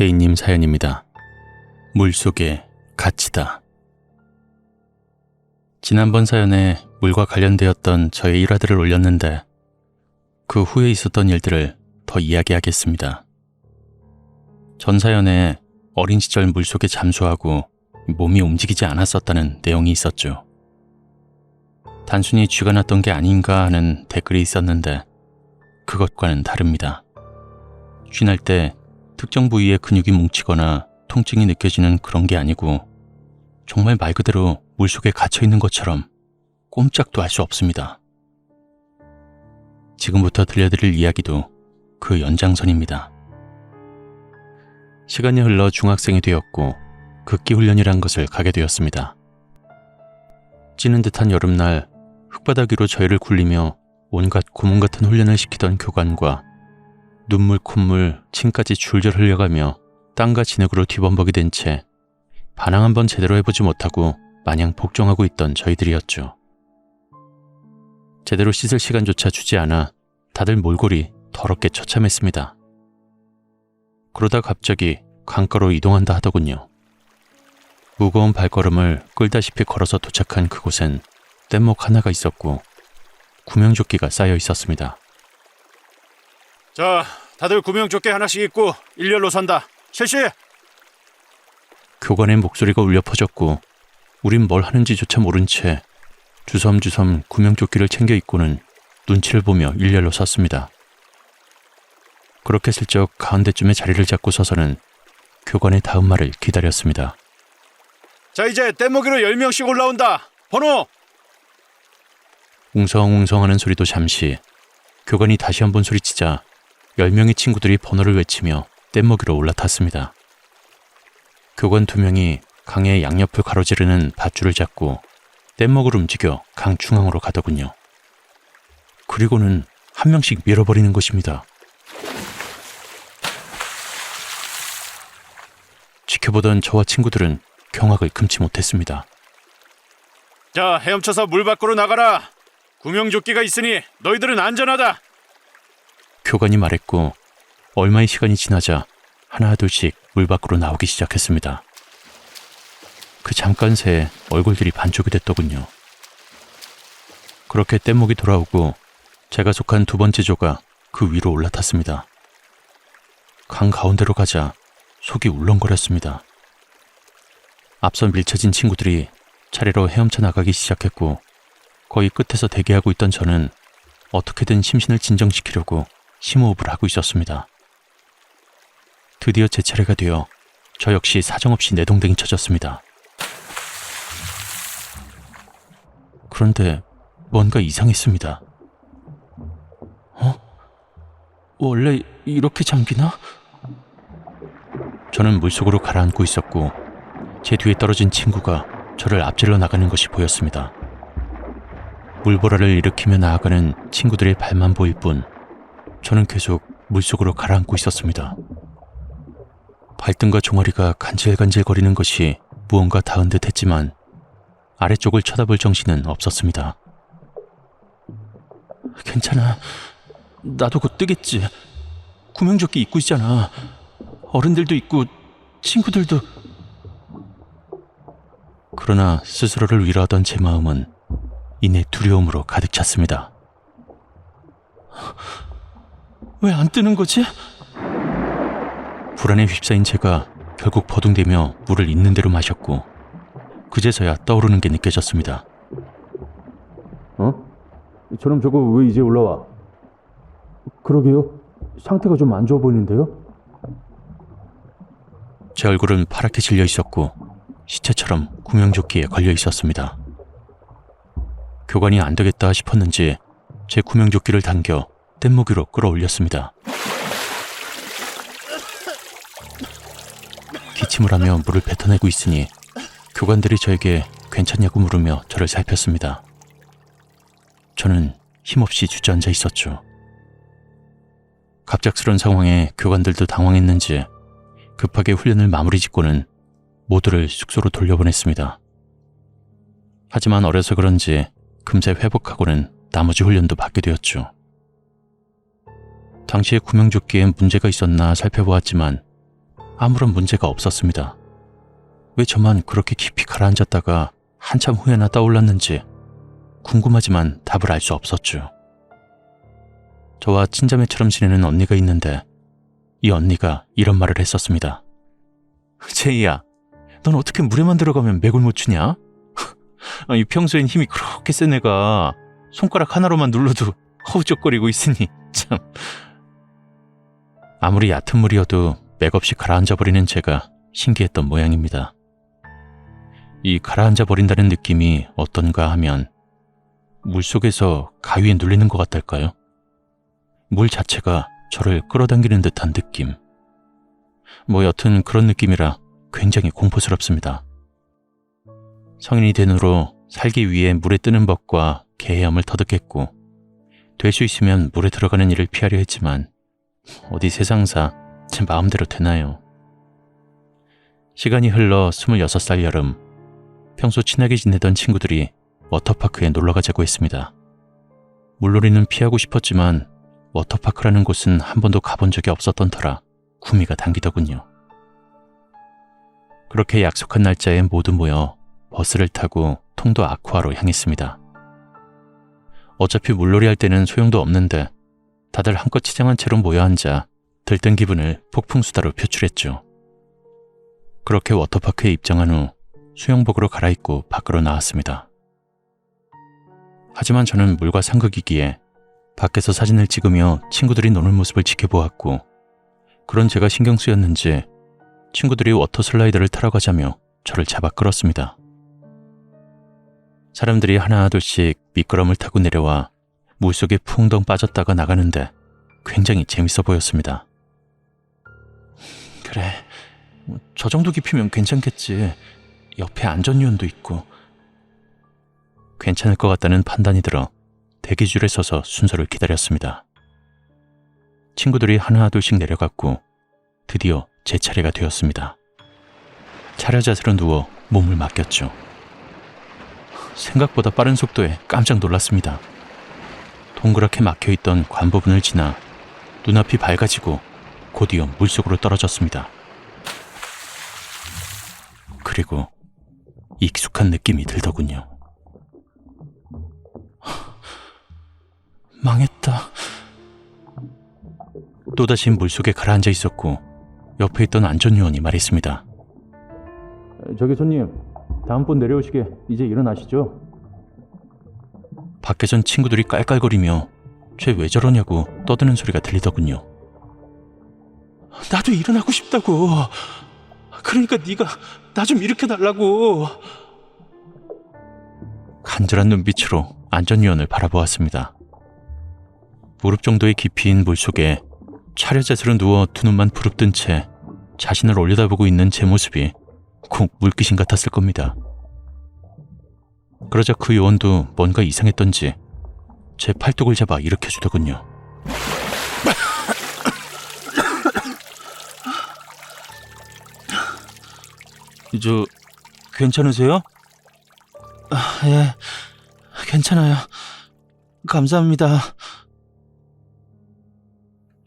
제이님 사연입니다. 물속의 가치다. 지난번 사연에 물과 관련되었던 저의 일화들을 올렸는데 그 후에 있었던 일들을 더 이야기하겠습니다. 전 사연에 어린 시절 물속에 잠수하고 몸이 움직이지 않았었다는 내용이 있었죠. 단순히 쥐가 났던 게 아닌가 하는 댓글이 있었는데 그것과는 다릅니다. 쥐날 때 특정 부위에 근육이 뭉치거나 통증이 느껴지는 그런 게 아니고 정말 말 그대로 물속에 갇혀 있는 것처럼 꼼짝도 할 수 없습니다. 지금부터 들려드릴 이야기도 그 연장선입니다. 시간이 흘러 중학생이 되었고 극기 훈련이란 것을 가게 되었습니다. 찌는 듯한 여름날 흙바닥 위로 저희를 굴리며 온갖 고문 같은 훈련을 시키던 교관과 눈물 콧물 침까지 줄줄 흘려가며 땅과 진흙으로 뒤범벅이 된 채 반항 한번 제대로 해보지 못하고 마냥 복종하고 있던 저희들이었죠. 제대로 씻을 시간조차 주지 않아 다들 몰골이 더럽게 처참했습니다. 그러다 갑자기 강가로 이동한다 하더군요. 무거운 발걸음을 끌다시피 걸어서 도착한 그곳엔 뗏목 하나가 있었고 구명조끼가 쌓여 있었습니다. 자, 다들 구명조끼 하나씩 입고 일렬로 선다. 실시! 교관의 목소리가 울려 퍼졌고 우린 뭘 하는지조차 모른 채 주섬주섬 구명조끼를 챙겨 입고는 눈치를 보며 일렬로 섰습니다. 그렇게 슬쩍 가운데쯤에 자리를 잡고 서서는 교관의 다음 말을 기다렸습니다. 자, 이제 뗏목이로 10명씩 올라온다. 번호! 웅성웅성하는 소리도 잠시 교관이 다시 한번 소리치자 10명의 친구들이 번호를 외치며 뗏먹이로 올라탔습니다. 교관 두 명이 강의 양옆을 가로지르는 밧줄을 잡고 뗏먹으로 움직여 강 중앙으로 가더군요. 그리고는 한 명씩 밀어버리는 것입니다. 지켜보던 저와 친구들은 경악을 금치 못했습니다. 자, 헤엄쳐서 물 밖으로 나가라. 구명조끼가 있으니 너희들은 안전하다. 교관이 말했고 얼마의 시간이 지나자 하나 둘씩 물 밖으로 나오기 시작했습니다. 그 잠깐 새에 얼굴들이 반쪽이 됐더군요. 그렇게 뗏목이 돌아오고 제가 속한 두 번째 조가 그 위로 올라탔습니다. 강 가운데로 가자 속이 울렁거렸습니다. 앞서 밀쳐진 친구들이 차례로 헤엄쳐 나가기 시작했고 거의 끝에서 대기하고 있던 저는 어떻게든 심신을 진정시키려고 심호흡을 하고 있었습니다. 드디어 제 차례가 되어 저 역시 사정없이 내동댕이 쳐졌습니다. 그런데 뭔가 이상했습니다. 어? 원래 이렇게 잠기나? 저는 물속으로 가라앉고 있었고 제 뒤에 떨어진 친구가 저를 앞질러 나가는 것이 보였습니다. 물보라를 일으키며 나아가는 친구들의 발만 보일 뿐 저는 계속 물속으로 가라앉고 있었습니다. 발등과 종아리가 간질간질 거리는 것이 무언가 닿은 듯 했지만 아래쪽을 쳐다볼 정신은 없었습니다. 괜찮아. 나도 곧 뜨겠지. 구명조끼 입고 있잖아. 어른들도 있고 친구들도. 그러나 스스로를 위로하던 제 마음은 이내 두려움으로 가득 찼습니다. 왜 안 뜨는 거지? 불안에 휩싸인 제가 결국 버둥대며 물을 있는 대로 마셨고 그제서야 떠오르는 게 느껴졌습니다. 어? 저놈 저거 왜 이제 올라와? 그러게요. 상태가 좀 안 좋아 보이는데요? 제 얼굴은 파랗게 질려 있었고 시체처럼 구명조끼에 걸려 있었습니다. 교관이 안 되겠다 싶었는지 제 구명조끼를 당겨 뗏목이로 끌어올렸습니다. 기침을 하며 물을 뱉어내고 있으니 교관들이 저에게 괜찮냐고 물으며 저를 살폈습니다. 저는 힘없이 주저앉아 있었죠. 갑작스런 상황에 교관들도 당황했는지 급하게 훈련을 마무리 짓고는 모두를 숙소로 돌려보냈습니다. 하지만 어려서 그런지 금세 회복하고는 나머지 훈련도 받게 되었죠. 당시에 구명조끼에 문제가 있었나 살펴보았지만 아무런 문제가 없었습니다. 왜 저만 그렇게 깊이 가라앉았다가 한참 후에나 떠올랐는지 궁금하지만 답을 알 수 없었죠. 저와 친자매처럼 지내는 언니가 있는데 이 언니가 이런 말을 했었습니다. 제이야, 넌 어떻게 물에만 들어가면 맥을 못 추냐? 아니, 평소엔 힘이 그렇게 센 애가 손가락 하나로만 눌러도 허우적거리고 있으니 참. 아무리 얕은 물이어도 맥없이 가라앉아 버리는 제가 신기했던 모양입니다. 이 가라앉아 버린다는 느낌이 어떤가 하면 물 속에서 가위에 눌리는 것 같달까요? 물 자체가 저를 끌어당기는 듯한 느낌. 뭐 여튼 그런 느낌이라 굉장히 공포스럽습니다. 성인이 된 후로 살기 위해 물에 뜨는 법과 개헤엄을 터득했고 될 수 있으면 물에 들어가는 일을 피하려 했지만 어디 세상사 제 마음대로 되나요? 시간이 흘러 26살 여름 평소 친하게 지내던 친구들이 워터파크에 놀러 가자고 했습니다. 물놀이는 피하고 싶었지만 워터파크라는 곳은 한 번도 가본 적이 없었던 터라 구미가 당기더군요. 그렇게 약속한 날짜에 모두 모여 버스를 타고 통도 아쿠아로 향했습니다. 어차피 물놀이 할 때는 소용도 없는데 다들 한껏 치장한 채로 모여 앉아 들뜬 기분을 폭풍수다로 표출했죠. 그렇게 워터파크에 입장한 후 수영복으로 갈아입고 밖으로 나왔습니다. 하지만 저는 물과 상극이기에 밖에서 사진을 찍으며 친구들이 노는 모습을 지켜보았고 그런 제가 신경 쓰였는지 친구들이 워터 슬라이드를 타러 가자며 저를 잡아 끌었습니다. 사람들이 하나 둘씩 미끄럼을 타고 내려와 물속에 풍덩 빠졌다가 나가는데 굉장히 재밌어 보였습니다. 그래, 뭐저 정도 깊이면 괜찮겠지. 옆에 안전요원도 있고. 괜찮을 것 같다는 판단이 들어 대기줄에 서서 순서를 기다렸습니다. 친구들이 하나둘씩 내려갔고 드디어 제 차례가 되었습니다. 차려 자세로 누워 몸을 맡겼죠. 생각보다 빠른 속도에 깜짝 놀랐습니다. 동그랗게 막혀있던 관 부분을 지나 눈앞이 밝아지고 곧이어 물속으로 떨어졌습니다. 그리고 익숙한 느낌이 들더군요. 망했다. 또다시 물속에 가라앉아 있었고 옆에 있던 안전요원이 말했습니다. 저기 손님, 다음 분 내려오시게 이제 일어나시죠? 밖에선 친구들이 깔깔거리며 쟤 왜 저러냐고 떠드는 소리가 들리더군요. 나도 일어나고 싶다고. 그러니까 네가 나 좀 일으켜 달라고. 간절한 눈빛으로 안전요원을 바라보았습니다. 무릎 정도의 깊이인 물속에 차려 자세로 누워 두 눈만 부릅뜬 채 자신을 올려다보고 있는 제 모습이 꼭 물귀신 같았을 겁니다. 그러자 그 요원도 뭔가 이상했던지 제 팔뚝을 잡아 일으켜주더군요. 저 괜찮으세요? 아, 예, 괜찮아요. 감사합니다.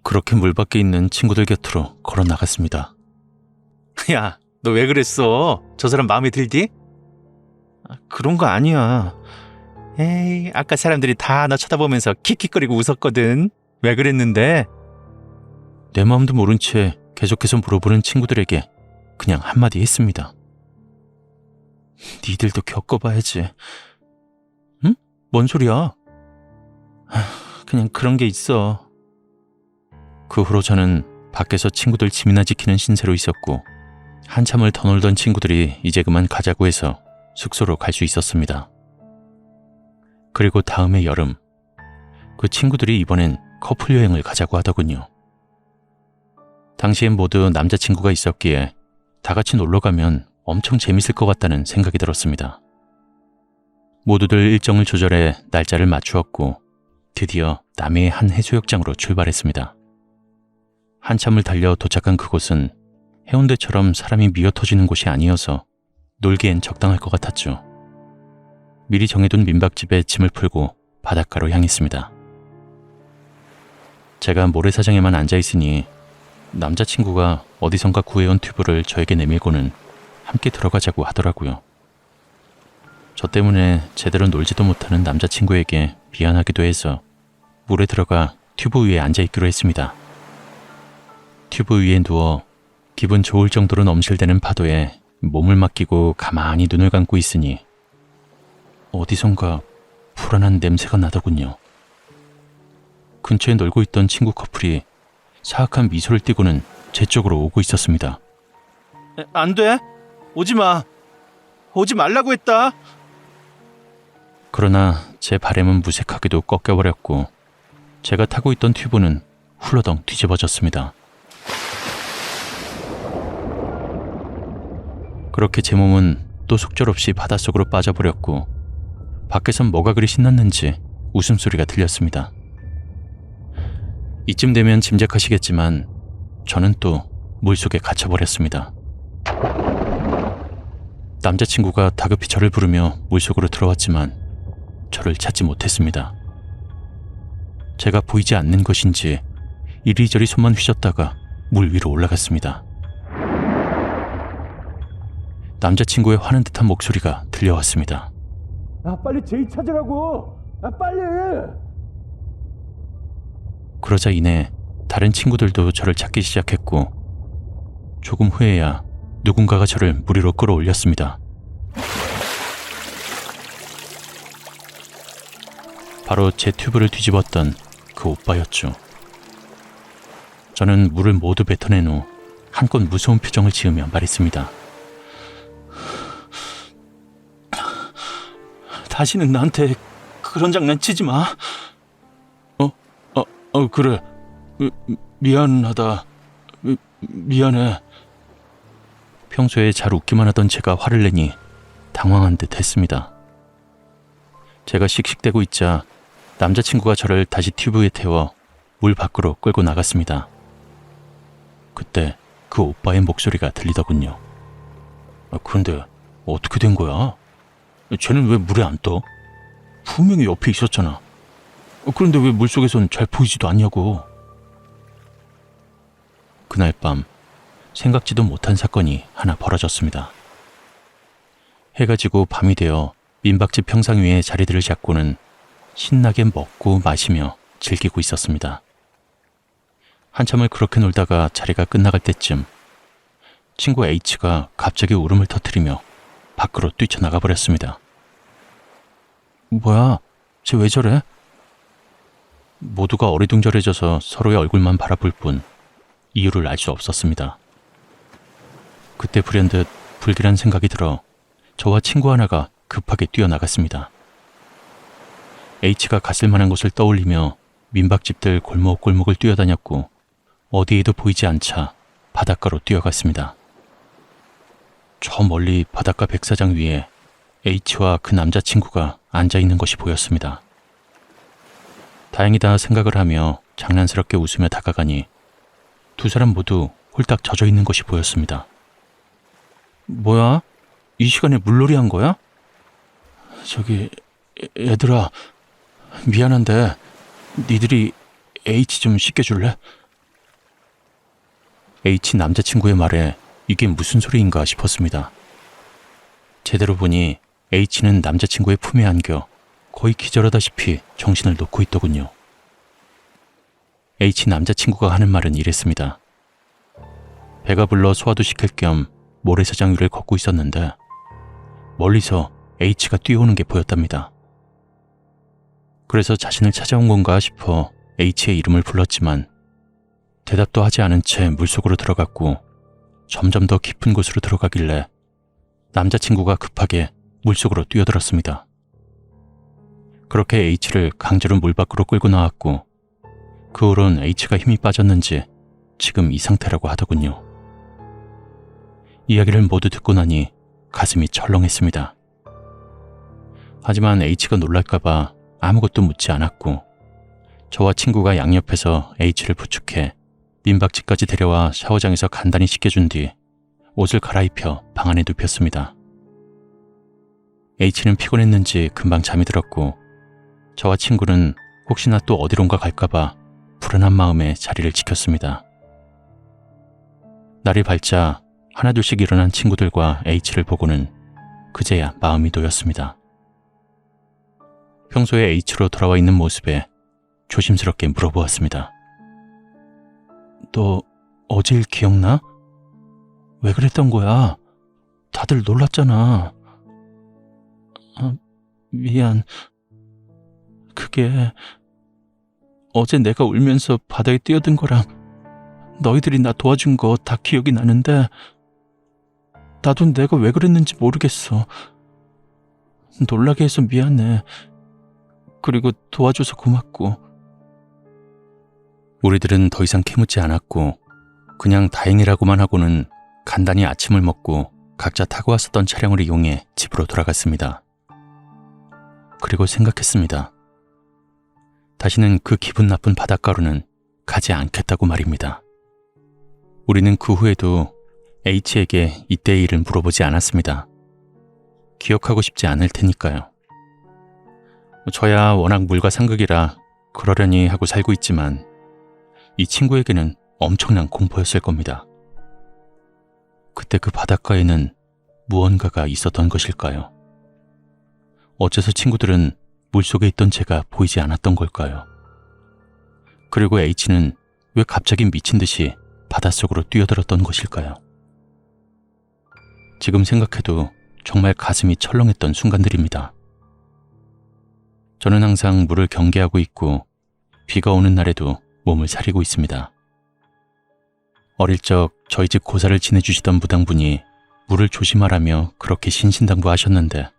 그렇게 물 밖에 있는 친구들 곁으로 걸어 나갔습니다. 야, 너 왜 그랬어? 저 사람 마음에 들디? 아, 그런 거 아니야. 에이, 아까 사람들이 다 나 쳐다보면서 킥킥거리고 웃었거든. 왜 그랬는데? 내 마음도 모른 채 계속해서 물어보는 친구들에게 그냥 한마디 했습니다. 니들도 겪어봐야지. 응? 뭔 소리야? 하, 그냥 그런 게 있어. 그 후로 저는 밖에서 친구들 짐이나 지키는 신세로 있었고 한참을 더 놀던 친구들이 이제 그만 가자고 해서 숙소로 갈 수 있었습니다. 그리고 다음해 여름 그 친구들이 이번엔 커플 여행을 가자고 하더군요. 당시엔 모두 남자친구가 있었기에 다 같이 놀러 가면 엄청 재밌을 것 같다는 생각이 들었습니다. 모두들 일정을 조절해 날짜를 맞추었고 드디어 남해의 한 해수욕장으로 출발했습니다. 한참을 달려 도착한 그곳은 해운대처럼 사람이 미어 터지는 곳이 아니어서 놀기엔 적당할 것 같았죠. 미리 정해둔 민박집에 짐을 풀고 바닷가로 향했습니다. 제가 모래사장에만 앉아 있으니 남자친구가 어디선가 구해온 튜브를 저에게 내밀고는 함께 들어가자고 하더라고요. 저 때문에 제대로 놀지도 못하는 남자친구에게 미안하기도 해서 물에 들어가 튜브 위에 앉아있기로 했습니다. 튜브 위에 누워 기분 좋을 정도로 넘실대는 파도에 몸을 맡기고 가만히 눈을 감고 있으니 어디선가 불안한 냄새가 나더군요. 근처에 놀고 있던 친구 커플이 사악한 미소를 띠고는 제 쪽으로 오고 있었습니다. 안 돼. 오지 마. 오지 말라고 했다. 그러나 제 바램은 무색하게도 꺾여버렸고 제가 타고 있던 튜브는 훌러덩 뒤집어졌습니다. 그렇게 제 몸은 또 속절없이 바닷속으로 빠져버렸고 밖에선 뭐가 그리 신났는지 웃음소리가 들렸습니다. 이쯤 되면 짐작하시겠지만 저는 또 물속에 갇혀버렸습니다. 남자친구가 다급히 저를 부르며 물속으로 들어왔지만 저를 찾지 못했습니다. 제가 보이지 않는 것인지 이리저리 손만 휘젓다가 물 위로 올라갔습니다. 남자친구의 화는 듯한 목소리가 들려왔습니다. 아 빨리 제이 찾으라고. 아 빨리. 그러자 이내 다른 친구들도 저를 찾기 시작했고 조금 후에야 누군가가 저를 물 위로 끌어올렸습니다. 바로 제 튜브를 뒤집었던 그 오빠였죠. 저는 물을 모두 뱉어낸 후 한껏 무서운 표정을 지으며 말했습니다. 다시는 나한테 그런 장난 치지 마. 어, 어, 어 그래. 미, 미안하다. 미, 미안해. 평소에 잘 웃기만 하던 제가 화를 내니 당황한 듯 했습니다. 제가 씩씩대고 있자 남자친구가 저를 다시 튜브에 태워 물 밖으로 끌고 나갔습니다. 그때 그 오빠의 목소리가 들리더군요. 아, 그런데 어떻게 된 거야? 쟤는 왜 물에 안 떠? 분명히 옆에 있었잖아. 어, 그런데 왜 물속에선 잘 보이지도 않냐고. 그날 밤 생각지도 못한 사건이 하나 벌어졌습니다. 해가 지고 밤이 되어 민박집 평상 위에 자리들을 잡고는 신나게 먹고 마시며 즐기고 있었습니다. 한참을 그렇게 놀다가 자리가 끝나갈 때쯤 친구 H가 갑자기 울음을 터뜨리며 밖으로 뛰쳐나가 버렸습니다. 뭐야? 쟤 왜 저래? 모두가 어리둥절해져서 서로의 얼굴만 바라볼 뿐 이유를 알 수 없었습니다. 그때 불현듯 불길한 생각이 들어 저와 친구 하나가 급하게 뛰어나갔습니다. H가 갔을 만한 곳을 떠올리며 민박집들 골목골목을 뛰어다녔고 어디에도 보이지 않자 바닷가로 뛰어갔습니다. 저 멀리 바닷가 백사장 위에 H와 그 남자친구가 앉아 있는 것이 보였습니다. 다행이다 생각을 하며 장난스럽게 웃으며 다가가니 두 사람 모두 홀딱 젖어 있는 것이 보였습니다. 뭐야? 이 시간에 물놀이 한 거야? 저기 애- 얘들아 미안한데 니들이 H 좀 씻겨줄래? H 남자친구의 말에 이게 무슨 소리인가 싶었습니다. 제대로 보니 H는 남자친구의 품에 안겨 거의 기절하다시피 정신을 놓고 있더군요. H 남자친구가 하는 말은 이랬습니다. 배가 불러 소화도 시킬 겸 모래사장 위를 걷고 있었는데 멀리서 H가 뛰어오는 게 보였답니다. 그래서 자신을 찾아온 건가 싶어 H의 이름을 불렀지만 대답도 하지 않은 채 물속으로 들어갔고 점점 더 깊은 곳으로 들어가길래 남자친구가 급하게 물속으로 뛰어들었습니다. 그렇게 H를 강제로 물 밖으로 끌고 나왔고 그 후론 H가 힘이 빠졌는지 지금 이 상태라고 하더군요. 이야기를 모두 듣고 나니 가슴이 철렁했습니다. 하지만 H가 놀랄까봐 아무것도 묻지 않았고 저와 친구가 양옆에서 H를 부축해 민박집까지 데려와 샤워장에서 간단히 씻겨준 뒤 옷을 갈아입혀 방 안에 눕혔습니다. H는 피곤했는지 금방 잠이 들었고 저와 친구는 혹시나 또 어디론가 갈까봐 불안한 마음에 자리를 지켰습니다. 날이 밝자 하나둘씩 일어난 친구들과 H를 보고는 그제야 마음이 놓였습니다. 평소에 H로 돌아와 있는 모습에 조심스럽게 물어보았습니다. 너 어제 일 기억나? 왜 그랬던 거야? 다들 놀랐잖아. 아, 미안. 그게 어제 내가 울면서 바다에 뛰어든 거랑 너희들이 나 도와준 거 다 기억이 나는데 나도 내가 왜 그랬는지 모르겠어. 놀라게 해서 미안해. 그리고 도와줘서 고맙고. 우리들은 더 이상 캐묻지 않았고 그냥 다행이라고만 하고는 간단히 아침을 먹고 각자 타고 왔었던 차량을 이용해 집으로 돌아갔습니다. 그리고 생각했습니다. 다시는 그 기분 나쁜 바닷가로는 가지 않겠다고 말입니다. 우리는 그 후에도 H에게 이때의 일을 물어보지 않았습니다. 기억하고 싶지 않을 테니까요. 저야 워낙 물과 상극이라 그러려니 하고 살고 있지만 이 친구에게는 엄청난 공포였을 겁니다. 그때 그 바닷가에는 무언가가 있었던 것일까요? 어째서 친구들은 물속에 있던 제가 보이지 않았던 걸까요? 그리고 H는 왜 갑자기 미친 듯이 바닷속으로 뛰어들었던 것일까요? 지금 생각해도 정말 가슴이 철렁했던 순간들입니다. 저는 항상 물을 경계하고 있고 비가 오는 날에도 몸을 사리고 있습니다. 어릴 적 저희 집 고사를 지내주시던 무당분이 물을 조심하라며 그렇게 신신당부하셨는데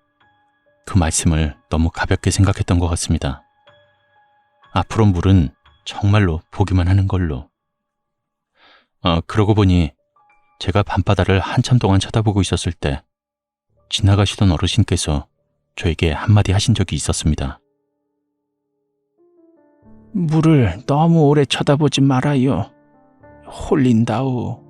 그 말씀을 너무 가볍게 생각했던 것 같습니다. 앞으로 물은 정말로 보기만 하는 걸로. 어, 그러고 보니 제가 밤바다를 한참 동안 쳐다보고 있었을 때 지나가시던 어르신께서 저에게 한마디 하신 적이 있었습니다. 물을 너무 오래 쳐다보지 말아요. 홀린다오.